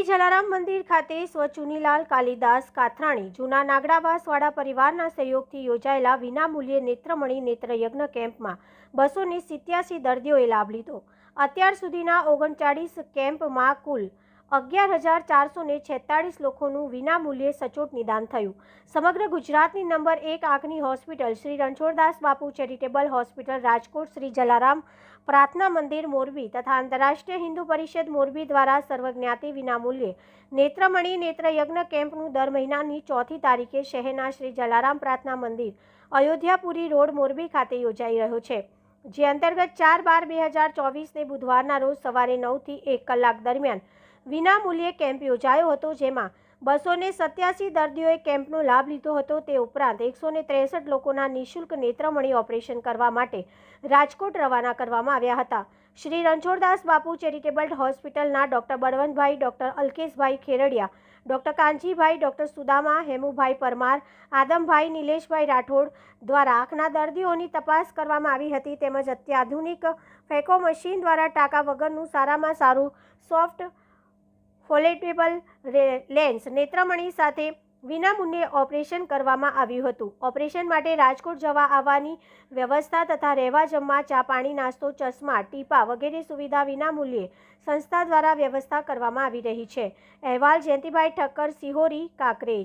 મોરબી જલારામ મંદિર ખાતે સ્વચુનીલાલ કાલિદાસ કાથરાણી, જૂના નાગડાવાસવાળા પરિવારના સહયોગથી યોજાયેલા વિનામૂલ્યે નેત્રમણી નેત્રયજ્ઞ કેમ્પમાં બસો ને સિત્યાસી દર્દીઓએ લાભ લીધો. અત્યાર સુધીના ઓગણચાળીસ કેમ્પમાં કુલ અગિયાર હજાર ચારસો ને છેતાળીસ લોકોનું વિનામૂલ્યે સચોટ નિદાન થયું. સમગ્ર ગુજરાતની નંબર એક આંખની hospital Shri Ranchhoddas Bapu charitable hospital, Rajkot Shri Jalaram પ્રાર્થના મંદિર, મોરબી તથા આંતરરાષ્ટ્રીય હિન્દુ પરિષદ મોરબી દ્વારા સર્વજ્ઞાતિ વિનામૂલ્યે નેત્રમણી નેત્રયજ્ઞ કેમ્પનું દર મહિનાની ચોથી તારીખે શહેરના શ્રી જલારામ પ્રાર્થના મંદિર, અયોધ્યાપુરી રોડ, મોરબી ખાતે યોજાઈ રહ્યો છે. જે અંતર્ગત ચાર બાર બે હજાર ચોવીસને બુધવારના રોજ સવારે નવથી એક કલાક દરમિયાન વિનામૂલ્યે કેમ્પ યોજાયો હતો, જેમાં બસો ને સત્યાસી દર્દીઓએ કેમ્પનો લાભ લીધો હતો. તે ઉપરાંત એકસો ત્રેસઠ લોકોના નિઃશુલ્ક નેત્રમણી ઓપરેશન કરવા માટે રાજકોટ રવાના કરવામાં આવ્યા હતા. શ્રી રણછોડદાસ બાપુ ચેરિટેબલ હોસ્પિટલના doctor Balvantbhai, doctor Alkeshbhai Kherdiya, doctor Kanjibhai doctor Sudama, Hemubhai Parmar, Adambhai Nileshbhai Rathod દ્વારા આંખના દર્દીઓની તપાસ કરવામાં આવી હતી. તેમજ અત્યાધુનિક ફેકો મશીન દ્વારા ટાંકા વગરનું સારામાં સારું સોફ્ટ ફોલેટેબલ લેન્સ નેત્રમણી સાથે વિનામૂલ્યે ઓપરેશન કરવામાં આવ્યું હતું. ઓપરેશન માટે રાજકોટ જવા આવવાની વ્યવસ્થા તથા રહેવા જમવા, ચા પાણી, નાસ્તો, ચશ્મા, ટીપા વગેરે સુવિધા વિનામૂલ્યે સંસ્થા દ્વારા વ્યવસ્થા કરવામાં આવી રહી છે. અહેવાલ જયંતિભાઈ ઠક્કર, સિહોરી, કાંકરેજ.